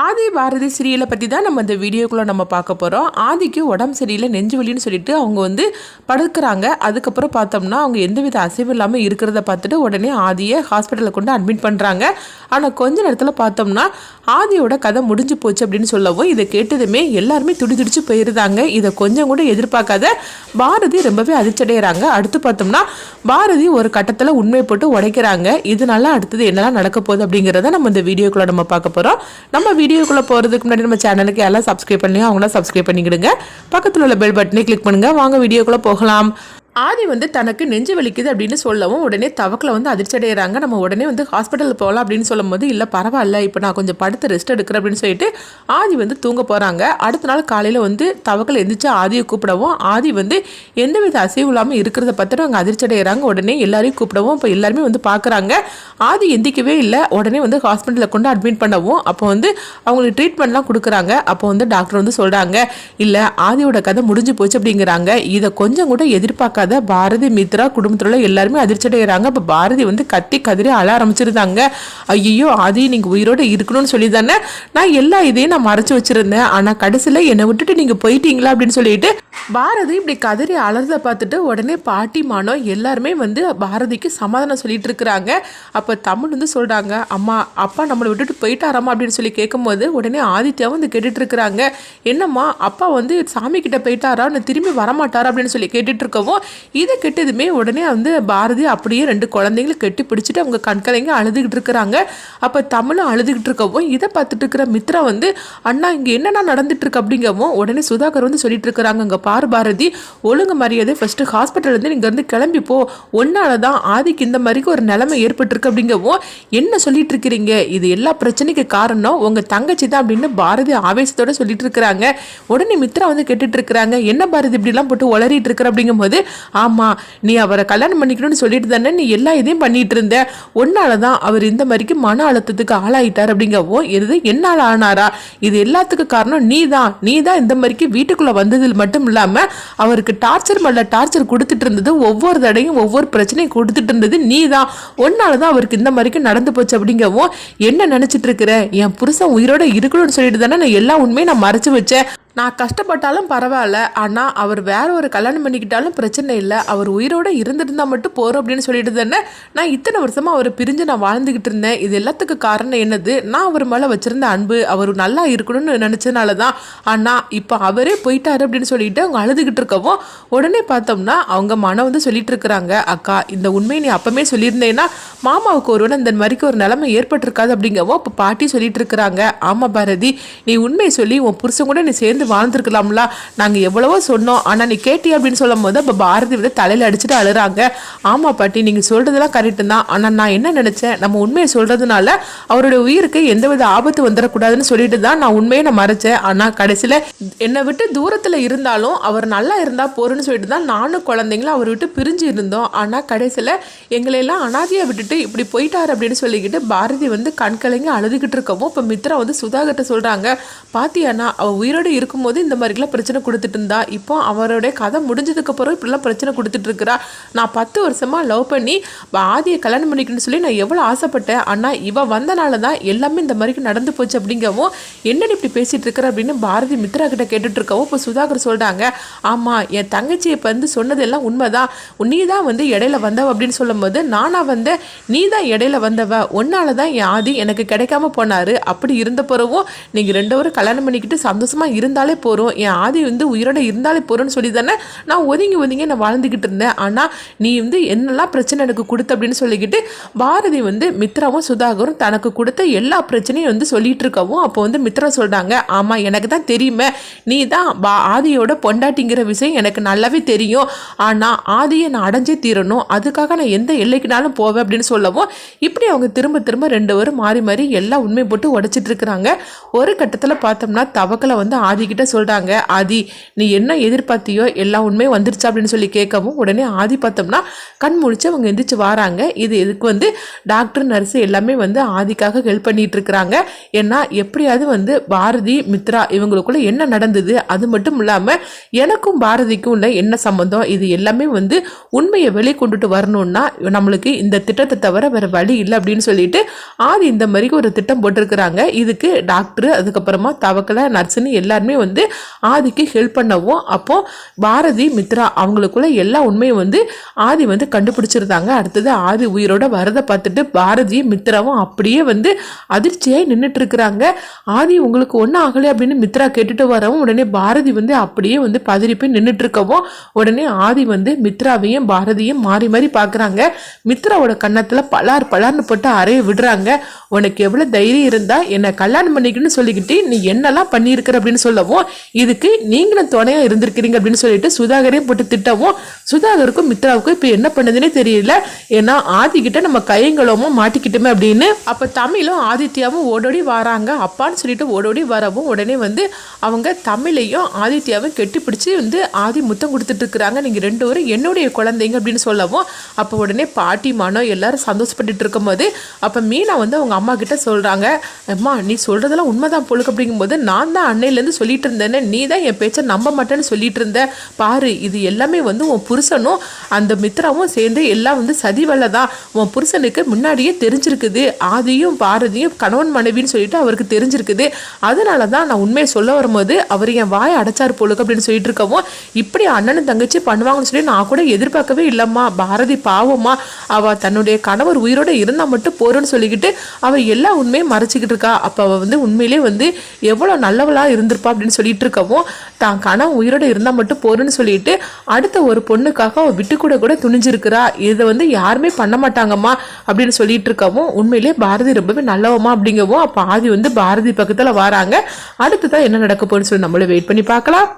ஆதி பாரதி சீரியலை பற்றி தான் நம்ம இந்த வீடியோக்குள்ளே நம்ம பார்க்க போகிறோம் ஆதிக்கு உடம்பு சரியில்லை நெஞ்சு வலின்னு சொல்லிட்டு அவங்க வந்து படுக்கிறாங்க. அதுக்கப்புறம் பார்த்தோம்னா அவங்க எந்தவித அசைவு இல்லாமல் இருக்கிறத பார்த்துட்டு உடனே ஆதியை ஹாஸ்பிட்டலில் கொண்டு அட்மிட் பண்ணுறாங்க ஆனால் கொஞ்ச நேரத்தில் பார்த்தோம்னா ஆதியோட கதை முடிஞ்சு போச்சு அப்படின்னு சொல்லவும் இதை கேட்டதுமே எல்லாருமே துடி துடிச்சு போயிருந்தாங்க. இதை கொஞ்சம் கூட எதிர்பார்க்காத பாரதி ரொம்பவே அதிர்ச்சடைகிறாங்க அடுத்து பார்த்தோம்னா பாரதி ஒரு கட்டத்தில் உண்மை போட்டு உடைக்கிறாங்க. இதனால அடுத்தது என்னெல்லாம் நடக்க போகுது அப்படிங்கிறத நம்ம இந்த வீடியோக்குள்ள நம்ம பார்க்க போகிறோம் நம்ம வீடியோக்குள்ளே போகிறதுக்கு முன்னாடி நம்ம சேனலுக்கு எல்லாம் சப்ஸ்கிரைப் பண்ணி அவங்களாம் சப்ஸ்கிரைப் பண்ணிக்கிடுங்க. பக்கத்தில் உள்ள பெல் பட்டனை கிளிக் பண்ணுங்க. வாங்க வீடியோக்குள்ளே போகலாம். ஆதி வந்து தனக்கு நெஞ்சு வலிக்குது அப்படின்னு சொல்லவும் உடனே தவக்கில் வந்து அதிர்ச்சி அடைகிறாங்க நம்ம உடனே வந்து ஹாஸ்பிட்டல் போகலாம் அப்படின்னு சொல்லும்போது இல்லை பரவாயில்ல இப்போ நான் கொஞ்சம் படுத்து ரெஸ்ட் எடுக்கிறேன் அப்படின்னு சொல்லிட்டு ஆதி வந்து தூங்க போகிறாங்க அடுத்த நாள் காலையில் வந்து தவக்கில் எந்திரிச்சு ஆதியை கூப்பிடவும் ஆதி வந்து எந்தவித அசைவு இல்லாமல் இருக்கிறத பார்த்துட்டு அவங்க அதிர்ச்சி அடைகிறாங்க உடனே எல்லாரையும் கூப்பிடவும் இப்போ எல்லாருமே வந்து பார்க்குறாங்க. ஆதி எந்திக்கவே இல்லை. உடனே வந்து ஹாஸ்பிட்டலில் கொண்டு அட்மிட் பண்ணவும் அப்போ வந்து அவங்களுக்கு ட்ரீட்மெண்ட்லாம் கொடுக்குறாங்க. அப்போ வந்து டாக்டர் வந்து சொல்கிறாங்க இல்லை ஆதியோட கதை முடிஞ்சு போச்சு அப்படிங்கிறாங்க. இதை கொஞ்சம் கூட எதிர்பார்க்க கதை பாரதி மித்ரா குடும்பத்தில் உள்ள எல்லாருமே அதிர்ச்சி அடைகிறாங்க இப்போ பாரதி வந்து கத்தி கதறி அழ ஆரம்பிச்சிருந்தாங்க. ஐயோ ஆதி நீங்கள் உயிரோடு இருக்கணும்னு சொல்லி தானே நான் எல்லா இதையும் நான் மறைச்சி வச்சிருந்தேன். ஆனால் கடைசியில் என்னை விட்டுட்டு நீங்கள் போயிட்டீங்களா அப்படின்னு சொல்லிட்டு பாரதி இப்படி கதறி அலறத பார்த்துட்டு உடனே பாட்டி மானோ எல்லாருமே வந்து பாரதிக்கு சமாதானம் சொல்லிட்டு இருக்கிறாங்க. அப்போ தமிழ் வந்து சொல்கிறாங்க அம்மா அப்பா நம்மளை விட்டுட்டு போயிட்டாராமா? அப்படின்னு சொல்லி கேட்கும்போது உடனே ஆதித்யாவும் வந்து கேட்டுட்டு இருக்கிறாங்க. என்னம்மா அப்பா வந்து சாமி கிட்ட போயிட்டாரா திரும்பி வரமாட்டாரா? அப்படின்னு சொல்லி கேட்டுட்டு இருக்கவும் இதை கெட்டதுமே உடனே வந்து பாரதி அப்படியே ரெண்டு குழந்தைங்களும் கெட்டி பிடிச்சிட்டு அவங்க கண்கலைங்க அழுதுகிட்டு இருக்கிறாங்க. அப்போ தமிழும் அழுதுகிட்டு இருக்கவும் இதை பார்த்துட்டு இருக்கிற மித்ரா வந்து அண்ணா இங்கே என்னென்ன நடந்துட்டு இருக்கு? அப்படிங்கவும் உடனே சுதாகர் வந்து சொல்லிட்டு இருக்கிறாங்க. இங்கே பார் பாரதி ஒழுங்கு மரியாதை ஃபஸ்ட்டு ஹாஸ்பிட்டல்லேருந்து இங்கேருந்து கிளம்பி போ. ஒன்னால தான் ஆதிக்கு இந்த மாதிரிக்கு ஒரு நிலைமை ஏற்பட்டிருக்கு. அப்படிங்கவும் என்ன சொல்லிட்டு இருக்கிறீங்க? இது எல்லா பிரச்சனைக்கு காரணம் உங்கள் தங்கச்சி தான். அப்படின்னு பாரதி ஆவேசத்தோட சொல்லிட்டு இருக்கிறாங்க. உடனே மித்ரா வந்து கேட்டுட்டு இருக்கிறாங்க என்ன பாரதி இப்படிலாம் போட்டு உளறிட்டு இருக்கிற? அப்படிங்கும்போது ஆமாம் நீ அவரை கல்யாணம் பண்ணிக்கணும்னு சொல்லிட்டு தானே நீ எல்லா இதையும் பண்ணிட்டு இருந்த? ஒன்னால தான் அவர் இந்த மாதிரிக்கு மன அழுத்தத்துக்கு ஆளாயிட்டார் அப்படிங்கவோ எது என்னால் ஆனாரா? இது எல்லாத்துக்கு காரணம் நீ தான். நீ தான் இந்த மாதிரிக்கு வீட்டுக்குள்ளே வந்ததில் மட்டும் இல்லாமல் அவருக்கு டார்ச்சர் மேல டார்ச்சர் கொடுத்துட்டு இருந்தது ஒவ்வொரு தடையும் ஒவ்வொரு பிரச்சனையும் கொடுத்துட்டு இருந்தது நீ தான். ஒன்னால தான் அவருக்கு இந்த மாதிரிக்கு நடந்து போச்சு அப்படிங்கவும் என்ன நினச்சிட்டு இருக்கிற? என் புருஷன் உயிரோட இருக்கணும்னு சொல்லிட்டு தானே நான் எல்லா உண்மையும் நான் மறைச்சு வச்சேன். நான் கஷ்டப்பட்டாலும் பரவாயில்ல. ஆனால் அவர் வேற ஒரு கல்யாணம் பண்ணிக்கிட்டாலும் பிரச்சனை இல்லை. அவர் உயிரோட இருந்திருந்தால் மட்டும் போகிறோம் அப்படின்னு சொல்லிட்டு தானே? நான் இத்தனை வருஷமாக அவரை பிரிஞ்சு நான் வாழ்ந்துக்கிட்டு இருந்தேன். இது எல்லாத்துக்கு காரணம் என்னது? நான் அவர் மேலே வச்சுருந்த அன்பு அவர் நல்லா இருக்கணும்னு நினச்சதுனால தான். ஆனால் இப்போ அவரே போயிட்டாரு அப்படின்னு சொல்லிட்டு அவங்க அழுதுகிட்டு இருக்கவும் உடனே பார்த்தோம்னா அவங்க மனம் வந்து சொல்லிட்டு இருக்கிறாங்க. அக்கா இந்த உண்மையை நீ அப்பமே சொல்லியிருந்தேன்னா மாமாவுக்கு ஒருவன் இந்த மாதிரிக்கு ஒரு நிலைமை ஏற்பட்டிருக்காது அப்படிங்கவும் இப்போ பாட்டி சொல்லிட்டு இருக்கிறாங்க. ஆமாம் பாரதி நீ உண்மையை சொல்லி உன் புருஷன் கூட நீ சேர்ந்து வாழ்ந்துருக்கலாம்ல. நாங்கள் எவ்வளவோ சொன்னோம். ஆனால் நீ கேட்டி அப்படின்னு சொல்லும் போது இப்போ பாரதி வந்து தலையில் அடிச்சுட்டு அழுறாங்க. ஆமாம் பாட்டி நீங்கள் சொல்கிறதெல்லாம் கரெக்டு தான். ஆனால் நான் என்ன நினச்சேன்? நம்ம உண்மையை சொல்கிறதுனால அவருடைய உயிருக்கு எந்தவித ஆபத்து வந்துடக்கூடாதுன்னு சொல்லிட்டு தான் நான் உண்மையை நான் மறைச்சேன். ஆனால் கடைசியில் என்னை விட்டு தூரத்தில் இருந்தாலும் அவர் நல்லா இருந்தால் போறேன்னு சொல்லிட்டு தான் நானும் குழந்தைங்களும் அவர் விட்டு பிரிஞ்சு இருந்தோம். ஆனால் கடைசியில் எங்களையெல்லாம் அனாதியை விட்டுட்டு இப்படி போயிட்டார் அப்படின்னு சொல்லிக்கிட்டு பாரதி வந்து கண்கலைங்க அழுதுகிட்டு இருக்கவும் இப்போ மித்ரா வந்து சுதாகர்கிட்ட சொல்கிறாங்க பாத்தியானா அவள் உயிரோடு இருக்கும்போது இந்த மாதிரிலாம் பிரச்சனை கொடுத்துட்டு இருந்தா. இப்போ அவருடைய கதை முடிஞ்சதுக்கு அப்புறம் இப்படிலாம் பிரச்சனை கொடுத்துட்டு இருக்கிறா. நான் பத்து வருஷமாக லவ் பண்ணி ஆதியை கல்யாணம் பண்ணிக்கணும்னு சொல்லி நான் எவ்வளோ ஆசைப்பட்டேன். ஆனால் இவள் வந்தனால தான் எல்லாமே இந்த மாதிரி நடந்து போச்சு அப்படிங்கவும் என்னடி இப்படி பேசிகிட்டு இருக்கிற அப்படின்னு பாரதி மித்ரா கிட்ட கேட்டுட்டு இருக்கவும் இப்போ சுதாகர் சொல்கிறாங்க ஆமாம் என் தங்கச்சி இப்போ வந்து சொன்னதெல்லாம் உண்மைதான். நீ தான் வந்து இடையில வந்தவ அப்படின்னு சொல்லும்போது நானாக வந்தேன் நீ தான் இடையில வந்தவ. ஒன்னால தான் என் ஆதி எனக்கு கிடைக்காம போனார். அப்படி இருந்த பிறவும் நீங்கள் ரெண்டு பேரும் கல்யாணம் பண்ணிக்கிட்டு சந்தோஷமாக இருந்தா இருந்தாலே போகிறோம் என் ஆதி வந்து உயிரோட இருந்தாலே போகிறோன்னு சொல்லி தானே நான் ஒதுங்கி ஒதுங்கி நான் வாழ்ந்துக்கிட்டு இருந்தேன். ஆனால் நீ வந்து என்னெல்லாம் பிரச்சனை எனக்கு கொடுத்த அப்படின்னு சொல்லிக்கிட்டு பாரதி வந்து மித்ராவும் சுதாகரும் தனக்கு கொடுத்த எல்லா பிரச்சனையும் வந்து சொல்லிகிட்டு இருக்கவும் அப்போ வந்து மித்ரா சொல்கிறாங்க ஆமாம் எனக்கு தான் தெரியுமே. நீ தான் பா ஆதியோட பொண்டாட்டிங்கிற விஷயம் எனக்கு நல்லாவே தெரியும். ஆனால் ஆதியை நான் அடைஞ்சே தீரணும். அதுக்காக நான் எந்த எல்லைக்குனாலும் போவேன் அப்படின்னு சொல்லவும் இப்படி அவங்க திரும்ப திரும்ப ரெண்டு வரும் மாறி மாறி எல்லா உண்மை போட்டு உடைச்சிட்டு இருக்கிறாங்க. ஒரு கட்டத்தில் பார்த்தோம்னா தவக்கலை வந்து ஆதி கிட்ட சொல்கிறாங்க ஆதி நீ என்ன எதிர்பார்த்தியோ எல்லா உண்மையும் வந்துருச்சா? அப்படின்னு சொல்லி கேட்கவும் உடனே ஆதி பார்த்தோம்னா கண் முழிச்சு அவங்க எந்திரிச்சு வராங்க. இது இதுக்கு வந்து டாக்டர் நர்ஸு எல்லாமே வந்து ஆதிக்காக ஹெல்ப் பண்ணிட்டு இருக்கிறாங்க. ஏன்னா எப்படியாவது வந்து பாரதி மித்ரா இவங்களுக்குள்ள என்ன நடந்தது? அது மட்டும் இல்லாமல் எனக்கும் பாரதிக்கும் உள்ள என்ன சம்மந்தம் இது எல்லாமே வந்து உண்மையை வெளிக்கொண்டுட்டு வரணும்னா நம்மளுக்கு இந்த திட்டத்தை தவிர வேறு வழி இல்லை அப்படின்னு சொல்லிட்டு ஆதி இந்த மாதிரி ஒரு திட்டம் போட்டிருக்கிறாங்க. இதுக்கு டாக்டர் அதுக்கப்புறமா தவக்கலை நர்ஸுன்னு எல்லாருமே வந்து ஆதிக்கு ஹெல்ப் பண்ணவும் அப்போது பாரதி மித்ரா அவங்களுக்குள்ள எல்லா உண்மையும் வந்து ஆதி வந்து கண்டுபிடிச்சிருந்தாங்க. அடுத்தது ஆதி உயிரோட வரதை பார்த்துட்டு பாரதியும் மித்ராவும் அப்படியே வந்து அதிர்ச்சியாக நின்றுட்டு இருக்கிறாங்க ஆதி உங்களுக்கு ஒன்றும் ஆகலை அப்படின்னு மித்ரா கேட்டுட்டு வரவும் உடனே பாரதி வந்து அப்படியே வந்து பதறி போய் நின்றுட்டு இருக்கவும் உடனே ஆதி வந்து மித்ராவையும் பாரதியும் மாறி மாறி பார்க்குறாங்க. மித்ராவோட கன்னத்தில் பலார் பலார்னு போட்டு அறைய விடுறாங்க. உனக்கு எவ்வளோ தைரியம் இருந்தால் என்னை கல்யாணம் பண்ணிக்கணும்னு சொல்லிக்கிட்டு நீ என்னெல்லாம் பண்ணியிருக்கிற? அப்படின்னு சொல்லவும் இதுக்கு நீங்களும் துணையாக இருந்திருக்கிறீங்க அப்படின்னு சொல்லிட்டு சுதாகரையும் போட்டு திட்டவும் சுதாகருக்கும் மித்ராவுக்கும் இப்போ என்ன பண்ணுதுன்னே தெரியல. ஏன்னா ஆதிக்கிட்ட நம்ம கையங்களோமோ மாட்டிக்கிட்டோமே அப்படின்னு. அப்போ தமிழும் ஆதித்யாவும் ஓடோடி வராங்க. அப்பான்னு சொல்லிட்டு ஓடோடி வரவும் உடனே வந்து அவங்க தமிழையும் ஆதித்யாவும் கெட்டி பிடிச்சி வந்து ஆதி முத்தம் கொடுத்துட்டு இருக்கிறாங்க. நீங்கள் ரெண்டு பேரும் என்னுடைய குழந்தைங்க அப்படின்னு சொல்லவும் அப்போ உடனே பாட்டி மனம் எல்லாரும் சந்தோஷப்பட்டுட்டு இருக்கும்போது அப்போ மீனா வந்து அவங்க அம்மா கிட்ட சொல்கிறாங்க அம்மா நீ சொல்கிறதெல்லாம் உண்மைதான் பொழுக்கு அப்படிங்கும்போது நான் தான் அன்னையிலேருந்து சொல்லி சொல்லிட்டு இருந்தேன்னு நீ தான் என் பேச்சை நம்ப மாட்டேன்னு சொல்லிட்டு இருந்த பாரு இது எல்லாமே வந்து உன் புருஷனும் அந்த மித்ராவும் சேர்ந்து எல்லாம் வந்து சதி வேலை தான் உன் புருஷனுக்கு முன்னாடியே தெரிஞ்சிருக்குது. ஆதியும் பாரதியும் கணவன் மனைவின்னு சொல்லிட்டு அவருக்கு தெரிஞ்சிருக்குது. அதனால தான் நான் உண்மையை சொல்ல வரும்போது அவர் என் வாயை அடைச்சார் போலுக்கு அப்படின்னு சொல்லிட்டு இருக்கவும் இப்படி அண்ணனும் தங்கச்சி பண்ணுவாங்கன்னு சொல்லி நான் கூட எதிர்பார்க்கவே இல்லைம்மா. பாரதி பாவம்மா அவ தன்னுடைய கணவர் உயிரோட இருந்தால் மட்டும் போறேன்னு சொல்லிக்கிட்டு அவ எல்லா உண்மையும் மறைச்சிக்கிட்டு இருக்கா. அப்போ அவ வந்து உண்மையிலே வந்து எவ்வளோ நல்லவளா இருந்திருப்பா அப்படின்னு சொல்லிட்டு இருக்கவும் தான் கணவன் உயிரோட இருந்தால் மட்டும் போறேன்னு சொல்லிட்டு அடுத்த ஒரு பொண்ணுக்காக அவள் விட்டு கூட கூட துணிஞ்சிருக்கிறா. இதை வந்து யாருமே பண்ண மாட்டாங்கம்மா அப்படின்னு சொல்லிட்டு இருக்கவும் உண்மையிலே பாரதி ரொம்பவே நல்லவமா அப்படிங்கவும் அப்போ ஆதி வந்து பாரதி பக்கத்தில் வராங்க. அடுத்ததான் என்ன நடக்க போகுதுன்னு சொல்லி நம்மள வெயிட் பண்ணி பார்க்கலாம்.